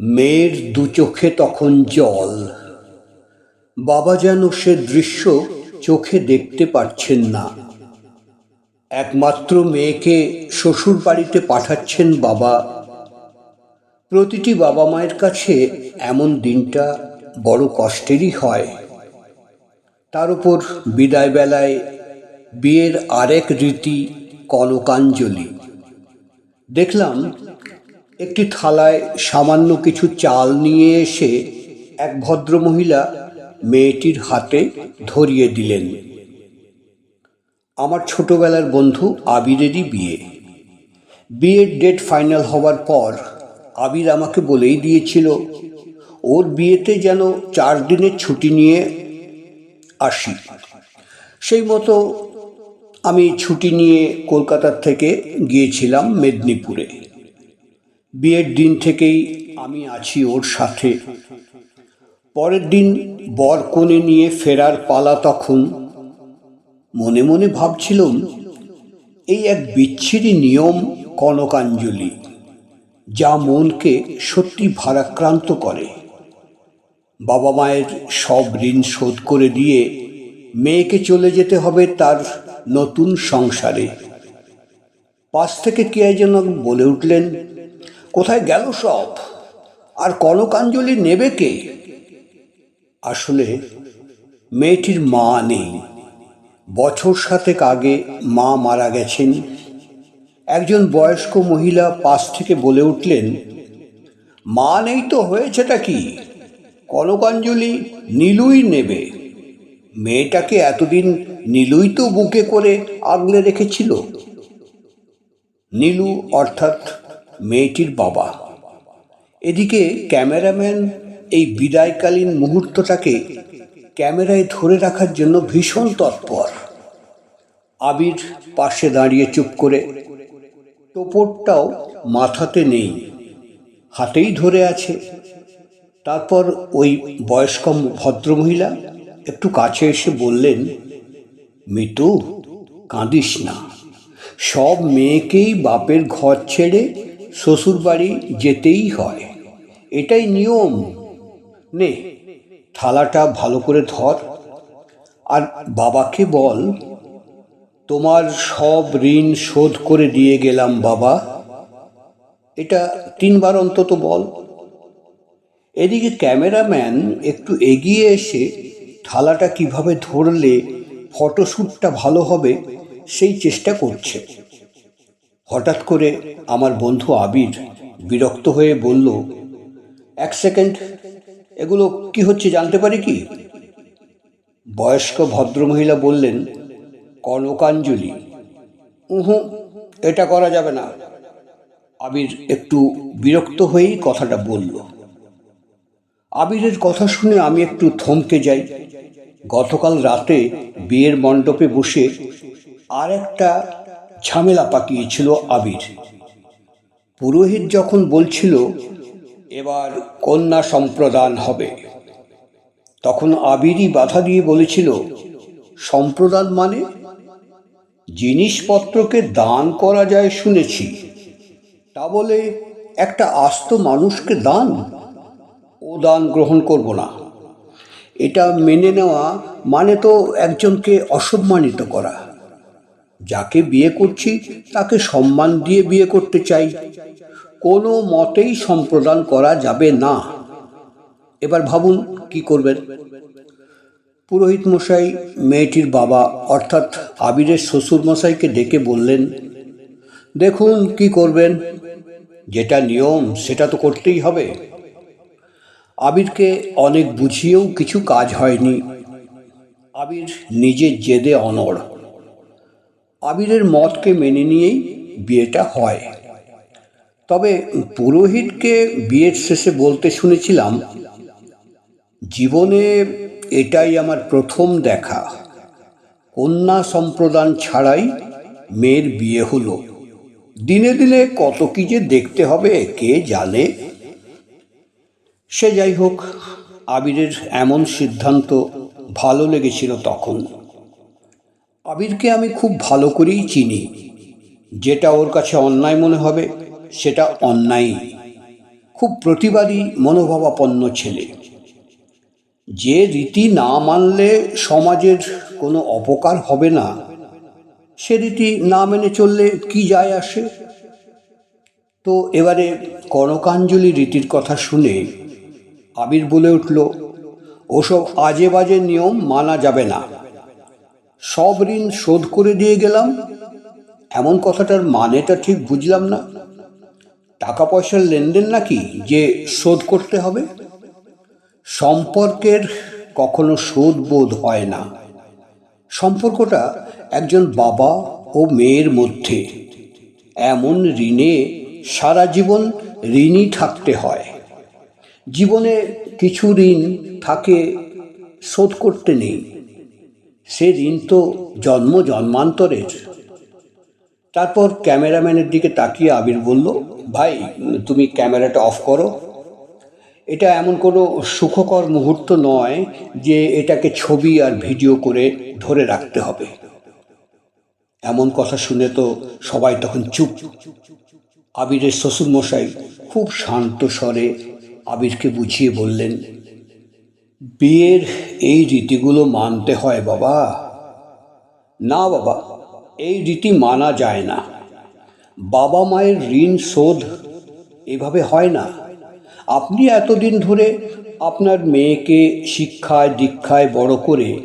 মেয়ের দু চোখে তখন জল। বাবা যেন সে দৃশ্য চোখে দেখতে পাচ্ছেন না। একমাত্র মেয়েকে শ্বশুর বাড়িতে পাঠাচ্ছেন বাবা। প্রতিটি বাবা মায়ের কাছে এমন দিনটা বড় কষ্টেরই হয়। তার উপর বিদায় বেলায় বিয়ের আরেক রীতি কনকাঞ্জলি দেখলাম একটি থালায় সামান্য কিছু চাল নিয়ে এসে এক ভদ্রমহিলা মেয়েটির হাতে ধরিয়ে দিলেন। আমার ছোটবেলার বন্ধু আবিরেরই বিয়ে। বিয়ের ডেট ফাইনাল হওয়ার পর আবির আমাকে বলেই দিয়েছিল, ওর বিয়েতে যেন চার দিনের ছুটি নিয়ে আসি। সেই মতো আমি ছুটি নিয়ে কলকাতার থেকে গিয়েছিলাম মেদিনীপুরে। বিয়ের দিন থেকেই আমি আছি ওর সাথে। পরের দিন বর কোণে নিয়ে ফেরার পালা তখন মনে মনে ভাবছিলাম, এই এক বিচ্ছিরি নিয়ম কনকাঞ্জলি, যা মনকে সত্যি ভারাক্রান্ত করে। বাবা মায়ের সব ঋণ শোধ করে দিয়ে মেয়েকে চলে যেতে হবে তার নতুন সংসারে। পাশ থেকে কে যেন বলে উঠলেন কোথায় গেল সব? আর কনকাঞ্জলি নেবে কে? আসলে মেয়েটির মা নেই। বছর সাতেক আগে মা মারা গেছেন। একজন বয়স্ক মহিলা পাশ থেকে বলে উঠলেন, মা নেই তো, হয়েছেটা কি? কনকাঞ্জলি নীলুই নেবে। মেয়েটাকে এতদিন নীলুই তো বুকে করে আগলে রেখেছিল। নীলু অর্থাৎ মেয়েটির বাবা। এদিকে ক্যামেরাম্যান এই বিদায়কালীন মুহূর্তটাকে ক্যামেরায় ধরে রাখার জন্য ভীষণ তৎপর। আবির পাশে দাঁড়িয়ে চুপ করে, টোপরটাও মাথাতে নেই, হাতেই ধরে আছে। তারপর ওই বয়স্ক ভদ্রমহিলা একটু কাছে এসে বললেন, মিতু, কাঁদিস না। সব মেয়েকেই বাপের ঘর ছেড়ে শ্বশুর বাড়ি যেতেই হয়। এটাই নিয়ম। নে, থালাটা ভালো করে ধর। আর বাবাকে বল, তোমার সব ঋণ শোধ করে দিয়ে গেলাম বাবা। এটা তিনবার অন্তত বল। এদিকে ক্যামেরাম্যান একটু এগিয়ে এসে থালাটা কীভাবে ধরলে ফটোশ্যুটটা ভালো হবে, সেই চেষ্টা করছে। হঠাৎ করে আমার বন্ধু আবির বিরক্ত হয়ে বলল, এক সেকেন্ড, এগুলো কি হচ্ছে জানতে পারি কি? বয়স্ক ভদ্রমহিলা বললেন, কনকাঞ্জলি। উহু, এটা করা যাবে না। আবির একটু বিরক্ত হয়েই কথাটা বলল। আবিরের কথা শুনে আমি একটু থমকে যাই। গতকাল রাতে বিয়ের মণ্ডপে বসে আর একটা ঝামেলা পাকিয়েছিল আবির। পুরোহিত যখন বলছিল, এবার কন্যা সম্প্রদান হবে। তখন আবিরই বাধা দিয়ে বলেছিল, সম্প্রদান মানে? জিনিসপত্রকে দান করা যায় শুনেছি। তা বলে একটা আস্ত মানুষকে দান? ও দান গ্রহণ করব না। এটা মেনে নেওয়া মানে তো একজনকে অসম্মানিত করা। যাকে বিয়ে করছি, তাকে সম্মান দিয়ে বিয়ে করতে চাই। কোনো মতেই সম্প্রদান করা যাবে না। এবার ভাবুন, কি করবেন? পুরোহিত মশাই, মেয়েটির বাবা, অর্থাৎ আবিরের শ্বশুর মশাইকে ডেকে বললেন, দেখুন, কি করবেন? যেটা নিয়ম, সেটা তো করতেই হবে। আবিরকে অনেক বুঝিয়েও কিছু কাজ হয়নি। আবির নিজের জেদে অনড়। আবিরের মতকে মেনে নিয়েই বিয়েটা হয়। তবে পুরোহিতকে বিয়ের শেষে বলতে শুনেছিলাম, জীবনে এটাই আমার প্রথম দেখা। কন্যা সম্প্রদান ছাড়াই মেয়ের বিয়ে হলো। দিনে দিনে কত কি যে দেখতে হবে, কে জানে? সে যাই হোক, আবিরের এমন সিদ্ধান্ত ভালো লেগেছিল তখন। আবিরকে আমি খুব ভালো করেই চিনি। যেটা ওর কাছে অন্যায় মনে হবে, সেটা অন্যায়। খুব প্রতিবাদী, মনোভাবাপন্ন ছেলে। যে রীতি না মানলে সমাজের কোনো অপকার হবে না, সে রীতি না মেনে চললে কি যায় আসে? তো এবারে কনকাঞ্জলি রীতির কথা শুনে আবির বলে উঠল, ওসব আজে বাজে নিয়ম মানা যাবে না। সব ঋণ শোধ করে দিয়ে গেলাম। এমন কথাটার মানেটা ঠিক বুঝলাম না। টাকা পয়সার লেনদেন নাকি যে শোধ করতে হবে? সম্পর্কের কখনো শোধ বোধ হয় না। সম্পর্কটা একজন বাবা ও মেয়ের মধ্যে। এমন ঋণে সারা জীবন ঋণই থাকতে হয়। জীবনে কিছু ঋণ থাকে, শোধ করতে নেই। সে ঋণ তো জন্ম জন্মান্তরের। তারপর ক্যামেরাম্যানের দিকে তাকিয়ে আবির বলল, ভাই, তুমি ক্যামেরাটা অফ করো। এটা এমন কোনো সুখকর মুহূর্ত নয় যে এটাকে ছবি আর ভিডিও করে ধরে রাখতে হবে। এমন কথা শুনে তো সবাই তখন চুপ। আবিরের শ্বশুরমশাই খুব শান্ত স্বরে আবিরকে বুঝিয়ে বললেন বিয়ের এই রীতিগুলো মানতে হয় বাবা। না বাবা, এই রীতি মানা যায় না। বাবা মায়ের ঋণ শোধ এভাবে হয় না। আপনি এতদিন ধরে আপনার মেয়েকে শিক্ষায়, দীক্ষায় বড় করে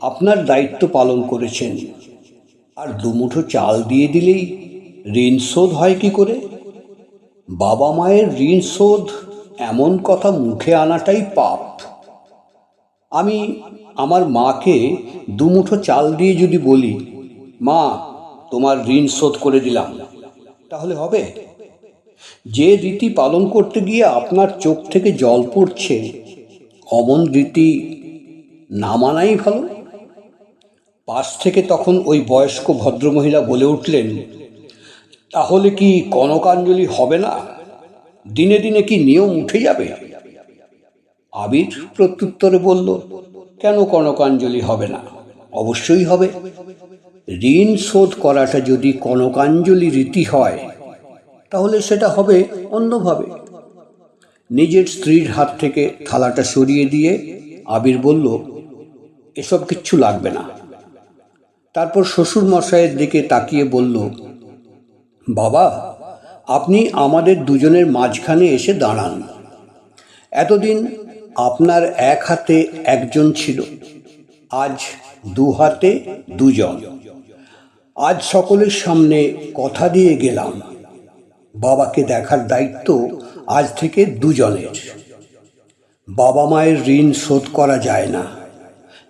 আপনার দায়িত্ব পালন করেছেন। আর দুমুঠো চাল দিয়ে দিলেই ঋণ শোধ হয় কি করে? বাবা মায়ের ঋণ শোধ এমন কথা মুখে আনাটাই পাপ। আমি আমার মাকে দুমুঠো চাল দিয়ে যদি বলি, মা, তোমার ঋণ শোধ করে দিলাম। তাহলে হবে? যে রীতি পালন করতে গিয়ে আপনার চোখ থেকে জল পড়ছে, অমন রীতি না মানাই ভালো। পাশ থেকে তখন ওই বয়স্ক ভদ্রমহিলা বলে উঠলেন, তাহলে কি কনকাঞ্জলি হবে না? দিনে দিনে কি নিয়ম উঠে যাবে? আবির প্রত্যুত্তরে বলল, কেন কনকাঞ্জলি হবে না? অবশ্যই হবে। ঋণ শোধ করাটা যদি কনকাঞ্জলি রীতি হয়, তাহলে সেটা হবে অন্যভাবে। নিজের স্ত্রীর হাত থেকে থালাটা সরিয়ে দিয়ে আবির বলল, এসব কিচ্ছু লাগবে না। তারপর শ্বশুর মশাইয়ের দিকে তাকিয়ে বলল, বাবা, আপনি আমাদের দুজনের মাঝখানে এসে দাঁড়ান। এতদিন আপনার এক হাতে একজন ছিল, আজ দু হাতে দুজন। আজ সকলের সামনে কথা দিয়ে গেলাম, বাবাকে দেখার দায়িত্ব আজ থেকে দুজনের। বাবা মায়ের ঋণ শোধ করা যায় না,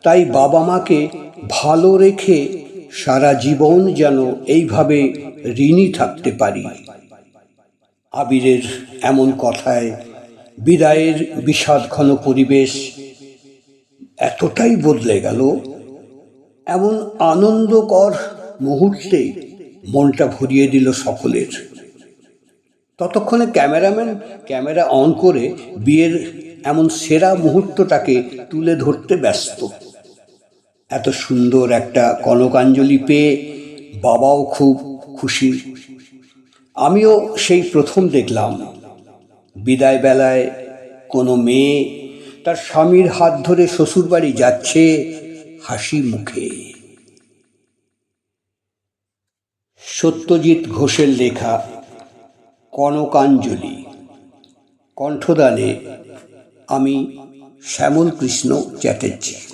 তাই বাবা মাকে ভালো রেখে সারা জীবন যেন এইভাবে ঋণী থাকতে পারি। আবিরের এমন কথায় বিদায়ের বিষাদ ঘন পরিবেশ এতটাই বদলে গেল, এমন আনন্দকর মুহূর্তে মনটা ভরিয়ে দিল সকলের। ততক্ষণে ক্যামেরাম্যান ক্যামেরা অন করে বিয়ের এমন সেরা মুহূর্তটাকে তুলে ধরতে ব্যস্ত। এত সুন্দর একটা কনকাঞ্জলি পেয়ে বাবাও খুব খুশি। আমিও সেই প্রথম দেখলাম। বিদায় বেলায় কোনো মেয়ে তার স্বামীর হাত ধরে শ্বশুরবাড়ি যাচ্ছে হাসি মুখে। সত্যজিৎ ঘোষের লেখা কনকাঞ্জলি। কণ্ঠদানে আমি শ্যামল কৃষ্ণ চ্যাটার্জি।